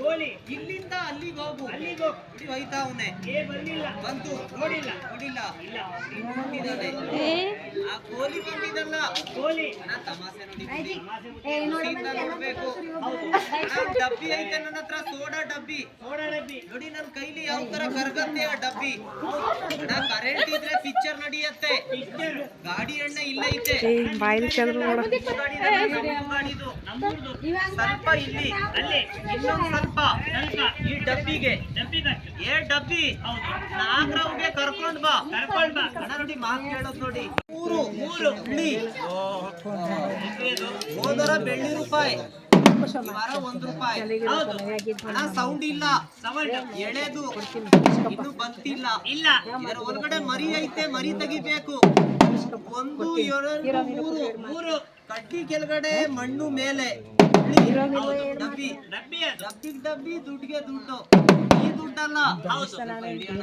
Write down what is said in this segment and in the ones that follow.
ನೋಡಿ ಇಲ್ಲಿಂದ ಅಲ್ಲಿಗೆ ಹೋಗು. ಅಲ್ಲಿಗೆ ಹೋಗು. ಹೋಯ್ತಾ ಅವನೇ. ಏ ಬಂದಿಲ್ಲ ಬಂತು. ನೋಡಿಲ್ಲ. ನೋಡಿಲ್ಲ. ಇಲ್ಲ. ಬಂದಿದ್ದಾನೆ ಆ ಗೋಲಿ ಬಂದಿದ್ದಲ್ಲ ಗೋಲಿ ಅಣ್ಣ ತಮಾಷೆ ನೋಡಿ. ನೋಡ್ಬೇಕು. ಅಣ್ಣ, ಡಬ್ಬಿ ಐತೆ ನನ್ನ ಹತ್ರ ಸೋಡಾ ಡಬ್ಬಿ. ಸೋಡಾ ಡಬ್ಬಿ. ನೋಡಿ ನನ್ನ ಕೈಲಿ ಯಾವ ತರ ಕರ್ಗತ್ತೆ ಆ ಡಬ್ಬಿ. ಅಣ್ಣ ಕರೆಂಟ್ ಇದ್ರೆ ಪಿಕ್ಚರ್ ನಡೆಯತ್ತೆ. ಪಿಕ್ಚರ್ ಗಾಡಿ ಎಣ್ಣೆ ಇಲ್ಲ ಐತೆ ಬಾಯಿಲ್ ಚಂದ್ರ ನಮ್ಮೂರ್ದು. ಸ್ವಲ್ಪ ಇಲ್ಲಿ. ಅಲ್ಲಿ. ಇನ್ನೊಂದು ಸ್ವಲ್ಪ. ಈ ಡಬ್ಬಿಗೆ. ಏ ಡಬ್ಬಿ. ನಾಗರವ್ಗೆ ಕರ್ಕೊಂಡ್ ಬಾ. ಕರ್ಕೊಂಡ್ ಬಾ. ಅಣ್ಣ ನೋಡಿ ಮಾತು ಕೇಳೋದು ನೋಡಿ. ಮೂರು ಮೂರು ಹುಳಿ. ಹೋದರ ಬೆಳ್ಳಿ ರೂಪಾಯಿ. ವಾರ ಒಂದ್ ರೂಪಾಯಿ. ಹೌದು. ಹಣ ಸೌಂಡ್ ಇಲ್ಲ. ಸೌಂಡ್ ಎಳೆದು. ಇನ್ನು ಬಂತಿಲ್ಲ. ಇಲ್ಲ. ಇದರ ಒಳಗಡೆ ಮರಿ ಐತೆ ಮರಿ ತೆಗಿಬೇಕು. ಒಂದು ಎರಡು ಮೂರು. ಮೂರು. ಕಟ್ಟಿ ಕೆಳಗಡೆ ಮಣ್ಣು ಮೇಲೆ. ಹುಳಿ. ಹೌದು, ಡಬ್ಬಿ ಡಬ್ಬಿ ಅದು ಡಬ್ಬಿಗ್ ಡಬ್ಬಿ ದುಡ್ಡಿಗೆ ದುಡ್ಡು ಈ ದುಡ್ಡಲ್ಲ ಹೌದು ಸ್ವಲ್ಪ ಹಿಡಿ ಅಣ್ಣ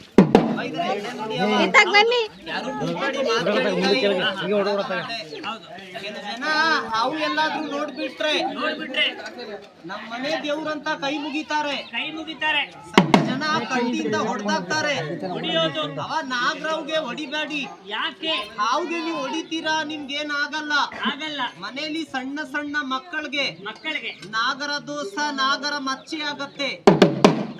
ಬಾ, ಬನ್ನಿ. ಜನ ಹಾವು ಎಲ್ಲಾದ್ರೂ ನೋಡ್ಬಿಟ್ರೆ ನೋಡ್ಬಿಟ್ರೆ. ನಮ್ಮ ಮನೆ ದೇವ್ರಂತ ಕೈ ಮುಗಿತಾರೆ. ಕೈ ಮುಗಿತಾರೆ. ಜನ ಕಣ್ಣಿಂದ ಹೊಡೆದಾಕ್ತಾರೆ ಹೊಡಿಯೋದು. ಅವ ನಾಗರಾವ್ಗೆ ಹೊಡಿಬೇಡಿ. ಯಾಕೆ? ಹಾವ್ಗೆ ನೀವು ಹೊಡಿತೀರಾ ನಿಮ್ಗೇನ್ ಆಗಲ್ಲ. ಆಗಲ್ಲ ಮನೇಲಿ ಸಣ್ಣ ಸಣ್ಣ ಮಕ್ಕಳಿಗೆ ಮಕ್ಕಳಿಗೆ. ನಾಗರ ದೋಸ ನಾಗರ ಮಚ್ಚಿ ಆಗತ್ತೆ.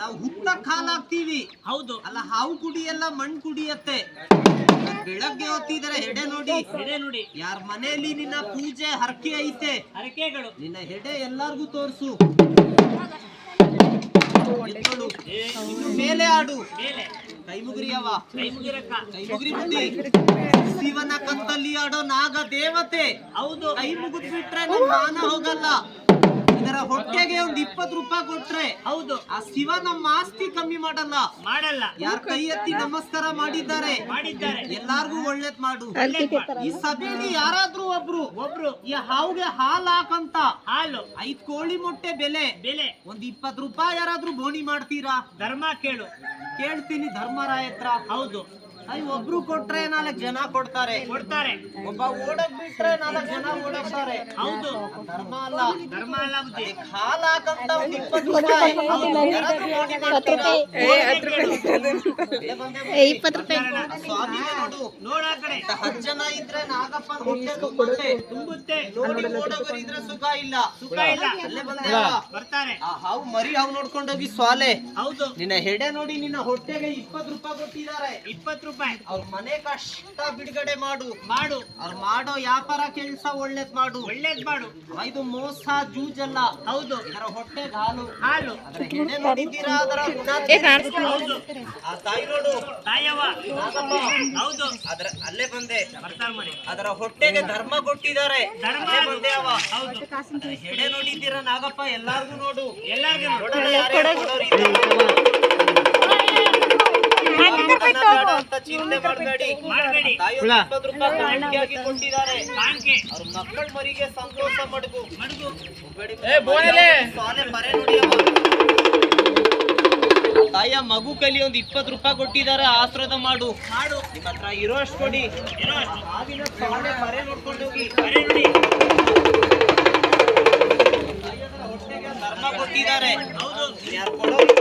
ನಾವು ಹುತ್ತ ಕಾಲಾಗ್ತೀವಿ ಹೌದು. ಅಲ್ಲ ಹಾವು ಕುಡಿಯಲ್ಲ ಮಣ್ಣು ಕುಡಿಯತ್ತೆ. ಬೆಳಗ್ಗೆ ಹೊತ್ತಿದ್ರೆ ಹೆಡೆ ನೋಡಿ. ಹೆಡೆ ನೋಡಿ. ಯಾರ ಮನೆಯಲ್ಲಿ ನಿನ್ನ ಪೂಜೆ ಹರಕೆ ಐತೆ? ಹರಕೆಗಳು. ನಿನ್ನ ಹೆಡೆ ಎಲ್ಲಾರ್ಗೂ ತೋರ್ಸು. ಮೇಲೆ ಆಡು. ಕೈ ಮುಗ್ರಿ ಅವ ಕೈ ಮುಗಿರಕ್ಕ. ಕೈ ಮುಗ್ರಿ ಬುದ್ಧಿ. ಶಿವನ ಕತ್ತಲ್ಲಿ ಆಡೋ ನಾಗ ದೇವತೆ ಹೌದು. ಕೈ ಮುಗಿದ್ಬಿಟ್ರೆ ಮಾನ ಹೋಗಲ್ಲ. ಇದರ ಹೊಟ್ಟೆಗೆ ಒಂದ್ ಇಪ್ಪತ್ ರೂಪಾಯಿ ಕೊಟ್ರೆ ಹೌದು ಆ ಶಿವ ನಮ್ಮ ಆಸ್ತಿ ಕಮ್ಮಿ ಮಾಡಲ್ಲ. ಮಾಡಲ್ಲ. ಯಾರ ಕೈ ಎತ್ತಿ ನಮಸ್ಕಾರ ಮಾಡಿದ್ದಾರೆ? ಮಾಡಿದ್ದಾರೆ. ಎಲ್ಲಾರ್ಗೂ ಒಳ್ಳೇದ್ ಮಾಡು. ಈ ಸಭೆಯಲ್ಲಿ ಯಾರಾದ್ರೂ ಒಬ್ರು ಒಬ್ರು. ಈ ಹಾವುಗೆ ಹಾಲ್ ಹಾಕಂತ. ಹಾಲು. ಐದ್ ಕೋಳಿ ಮೊಟ್ಟೆ ಬೆಲೆ. ಬೆಲೆ. ಒಂದ್ ಇಪ್ಪತ್ ರೂಪಾಯಿ ಯಾರಾದ್ರೂ ಬೋಣಿ ಮಾಡ್ತೀರಾ? ಧರ್ಮ ಕೇಳು. ಕೇಳ್ತೀನಿ ಧರ್ಮರಾಯತ್ರ. ಹೌದು. ಐ ಒಬ್ರು ಕೊಟ್ರೆ ನಾಲ್ಕು ಜನ ಕೊಡ್ತಾರೆ. ಕೊಡ್ತಾರೆ. ಒಬ್ಬ ಓಡಕ್ ಬಿಟ್ರೆ ನಾಲ್ಕು ಜನ ಓಡಕ್ತಾರೆ ಹೌದು. ಧರ್ಮ ಅಲ್ಲ. ಧರ್ಮ ಅಲ್ಲ ಬುದ್ಧಿ ಹಾಲ್ ಹಾಕಂತ ಒಂದ್ ಇಪ್ಪತ್ತು ರೂಪಾಯಿ. ಸ್ವಾಮಿ? ಇಪ್ಪತ್ತು ರೂಪಾಯಿ. ನೋಡು. ನೋಡ ಆ ಕಡೆ. ಹತ್ತು ಜನ ಇದ್ರೆ ನಾಗಪ್ಪ ಹೊಟ್ಟೆ ತುಂಬುತ್ತೆ. ತುಂಬುತ್ತೆ. ನೋಡಿ ಓಡೋಗರಿದ್ರೆ ಸುಖ ಇಲ್ಲ. ಸುಖ ಇಲ್ಲ. ಅಲ್ಲೇ ಬಂದ ಬರ್ತಾರೆ. ಆ ಹಾವು ಮರಿ ಹಾವು ನೋಡ್ಕೊಂಡೋಗಿ ಸ್ವಾಲೆ. ಹೌದು. ನಿನ್ನ ಹೆಡೆ ನೋಡಿ ನಿನ್ನ ಹೊಟ್ಟೆಗೆ ಇಪ್ಪತ್ತು ರೂಪಾಯಿ ಕೊಟ್ಟಿದ್ದಾರೆ. ಇಪ್ಪತ್ತು ರೂಪಾಯಿ ಅವ್ರ ಮನೆ ಕಷ್ಟ ಬಿಡುಗಡೆ ಮಾಡು. ಮಾಡು. ಅವ್ರ ಮಾಡೋ ವ್ಯಾಪಾರ ಕೆಲ್ಸ ಒಳ್ಳೇದ್ ಮಾಡು. ಒಳ್ಳೇದ್ ಮಾಡು. ಇದು ಮೋಸ ಜೂಜಲ್ಲ. ಹೌದು. ಇದರ ಹೊಟ್ಟೆ ಹಾಲು. ಹಾಲು. ಅದರ ನೋಡಿದ್ದೀರಾ ತಾಯಿ ನೋಡು. ತಾಯವ್ವ ಹೌದು. ಅದರ ಅಲ್ಲೇ ಬಂದೆ. ಅದರ ಹೊಟ್ಟೆಗೆ ಧರ್ಮ ಕೊಟ್ಟಿದ್ದಾರೆ. ಧರ್ಮ ಅಲ್ಲೇ ಬಂದೆ ಅವ. ಹೌದು. ಅದರ ಹೆಡೆ ನೋಡಿದ್ದೀರಾ ನಾಗಪ್ಪ ಎಲ್ಲಾರ್ಗು ನೋಡು. ಎಲ್ಲಾರ್ಗು ನೋಡೋಣ ಅಂತ ಚಿಂತೆ ಮಾಡಬೇಡಿ. ಮಾಡಬೇಡಿ. ಇಪ್ಪತ್ತು ರೂಪಾಯಿ ಕಾಣಿಕೆಯಾಗಿ ಕೊಟ್ಟಿದ್ದಾರೆ. ಕಾಣಿಕೆ. ಅವ್ರ ಮಕ್ಕಳ ಮರಿಗೆ ಸಂತೋಷ ಮಡಗು. ಮಡುಗು. ಸಾಲೆ ಬರೆ ನೋಡಿ ಅವ. ತಾಯಿಯ ಮಗು ಕಲಿ ಒಂದು ಇಪ್ಪತ್ತು ರೂಪಾಯಿ ಕೊಟ್ಟಿದ್ದಾರೆ ಆಶ್ರದ ಮಾಡು. ಮಾಡು. ನಿಮ್ಮ ಹತ್ರ ಇರೋಷ್ಟು ಕೊಡಿ. ಆಗಿನ ಸಾಲೆ ಬರೆ ನೋಡ್ಕೊಂಡು ಹೋಗಿ. ಹೊಟ್ಟೆಗೆ ಧರ್ಮ ಕೊಟ್ಟಿದ್ದಾರೆ. ಹೌದು. ಯಾರು ಕೊಡೋರು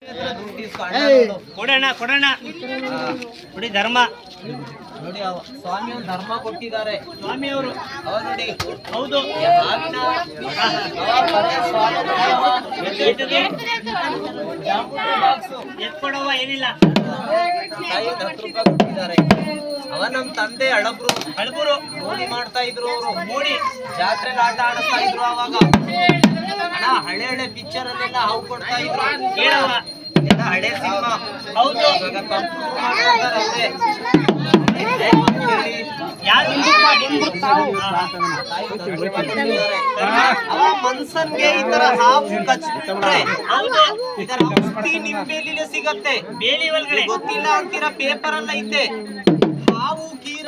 ಕೊಡೋಣ ಕೊಡೋಣ. ನೋಡಿ ಧರ್ಮ. ನೋಡಿ ಅವ ಸ್ವಾಮಿ ಒಂದು ಧರ್ಮ ಕೊಟ್ಟಿದ್ದಾರೆ. ಸ್ವಾಮಿ ಅವರು ಅವ ನೋಡಿ. ಹೌದು. ಎತ್ಕೊಡವ ಏನಿಲ್ಲ. ಒಂದು ಹತ್ತು ರೂಪಾಯಿ ಕೊಟ್ಟಿದ್ದಾರೆ ಅವ ನಮ್ ತಂದೆ ಹಳಬ್ರು. ಹಳಬರು ಮೋಡಿ ಮಾಡ್ತಾ ಇದ್ರು ಅವರು. ಮೋಡಿ ಜಾತ್ರೆ ಆಟ ಆಡಿಸ್ತಾ ಇದ್ರು ಅವಾಗ. ಹಳೆ ಹಳೆ ಪಿಕ್ಚರ್ ಅಲ್ಲೆಲ್ಲ ಹಾವು ಕೊಡ್ತಾ ಇದ್ರು. ಕೇಳವ ಹಳೆ ಸಿನಿಮಾ. ಹೌದು. ಮನ್ಸನ್ಗೆ ಈ ತರ ಹಾವು ಕಚ್ಚಿ ಇದರ ಔಷಧಿ ನಿಮ್ ಬೇಲಿಲೆ ಸಿಗತ್ತೆ. ಬೇಲಿ ಒಳಗಡೆ. ಗೊತ್ತಿಲ್ಲ ಅಂತೀರ ಪೇಪರ್ ಅಲ್ಲ ಐತೆ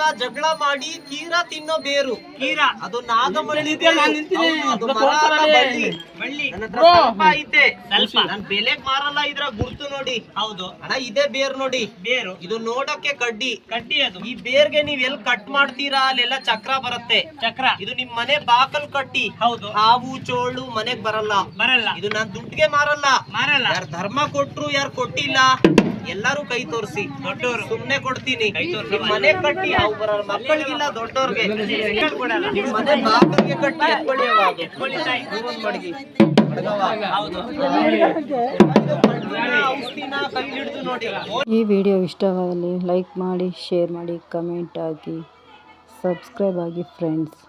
ಹಾವು ಜಗಳ ಮಾಡಿ ಕೀರ ತಿನ್ನೋ ಬೇರು. ಕೀರ ಅದು ನಾಗಮಲ್ಲಿ ಬೆಲೆ ಅದು ಮರ ಅಲ್ಲ, ಬಳ್ಳಿ. ಬಳ್ಳಿ. ನನ್ನ ಹತ್ರ ಸ್ವಲ್ಪ ಐತೆ. ಸ್ವಲ್ಪ. ನಾನ್ ಬೆಲೆಗ್ ಮಾರಲ್ಲ ಇದ್ರ ಗುರ್ತು ನೋಡಿ. ಹೌದು. ಅಣ್ಣ ಇದೇ ಬೇರ್ ನೋಡಿ. ಬೇರು. ಇದು ನೋಡಕ್ಕೆ ಕಡ್ಡಿ. ಕಡ್ಡಿ ಅದು. ಈ ಬೇರ್ಗೆ ನೀವ್ ಎಲ್ ಕಟ್ ಮಾಡ್ತೀರಾ? ಅಲ್ಲೆಲ್ಲ ಚಕ್ರ ಬರುತ್ತೆ. ಚಕ್ರ. ಇದು ನಿಮ್ ಮನೆ ಬಾಕಲ್ ಕಟ್ಟಿ. ಹೌದು. ಹಾವು ಚೋಳು ಮನೆಗ್ ಬರಲ್ಲ. ಬರಲ್ಲ. ಇದು ನಾನ್ ದುಡ್ಡಿಗೆ ಮಾರಲ್ಲ. ಮಾರಲ್ಲ. ಯಾರ್ ಧರ್ಮ ಕೊಟ್ರು ಯಾರು ಕೊಟ್ಟಿಲ್ಲ. ಎಲ್ಲಾರು ಕೈ ತೋರಿಸಿ. ದೊಡ್ಡವರು. ಸುಮ್ನೆ ಕೊಡ್ತೀನಿ. ಕೈ ತೋರ್ಸಿ. ನಿಮ್ ಮನೆ ಕಟ್ಟಿ ಮಕ್ಕಳಿಗಿಲ್ಲ ದೊಡ್ಡವ್ರಿಗೆ. ಮನೆ ಕಟ್ಟಿ ಎತ್ಕೊಳ್ಳಿ ಈ ವಿಡಿಯೋ ಇಷ್ಟವಾಗಲಿ ಲೈಕ್ ಮಾಡಿ ಶೇರ್ ಮಾಡಿ ಕಮೆಂಟ್ ಹಾಕಿ. ಸಬ್ಸ್ಕ್ರೈಬ್ ಆಗಿ ಫ್ರೆಂಡ್ಸ್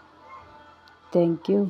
ಥ್ಯಾಂಕ್ ಯು